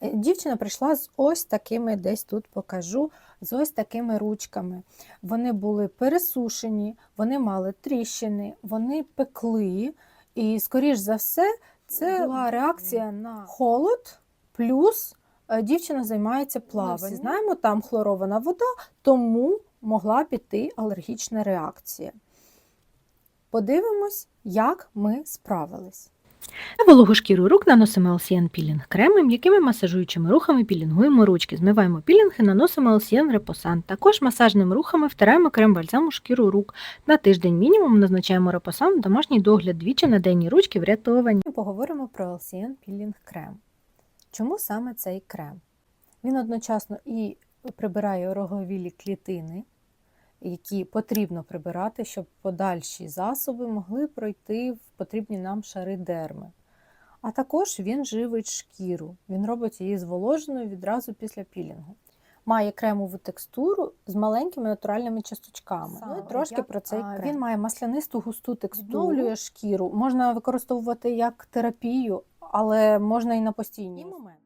Дівчина прийшла з ось такими, десь тут покажу, з ось такими ручками. Вони були пересушені, вони мали тріщини, вони пекли. І, скоріш за все, це була реакція на холод, плюс е, дівчина займається плаванням. Знаємо, там хлорована вода, тому могла піти алергічна реакція. Подивимось, як ми справились. На вологу шкіру рук наносимо LCN пілінг кремом, м'якими масажуючими рухами пілінгуємо ручки, змиваємо пілінг і наносимо LCN репосан. Також масажними рухами втираємо крем бальзам у шкіру рук. На тиждень мінімум назначаємо репосан, домашній догляд двічі на день і ручки врятовані. Ми поговоримо про LCN Peeling крем. Чому саме цей крем? Він одночасно і прибирає роговілі клітини, які потрібно прибирати, щоб подальші засоби могли пройти в потрібні нам шари дерми. А також він живить шкіру, він робить її зволоженою відразу після пілінгу. Має кремову текстуру з маленькими натуральними часточками. Саме Ну і трошки як, про цей крем. Він має маслянисту густу текстуру, Відновлює шкіру. Можна використовувати як терапію, але можна і на постійній. момент.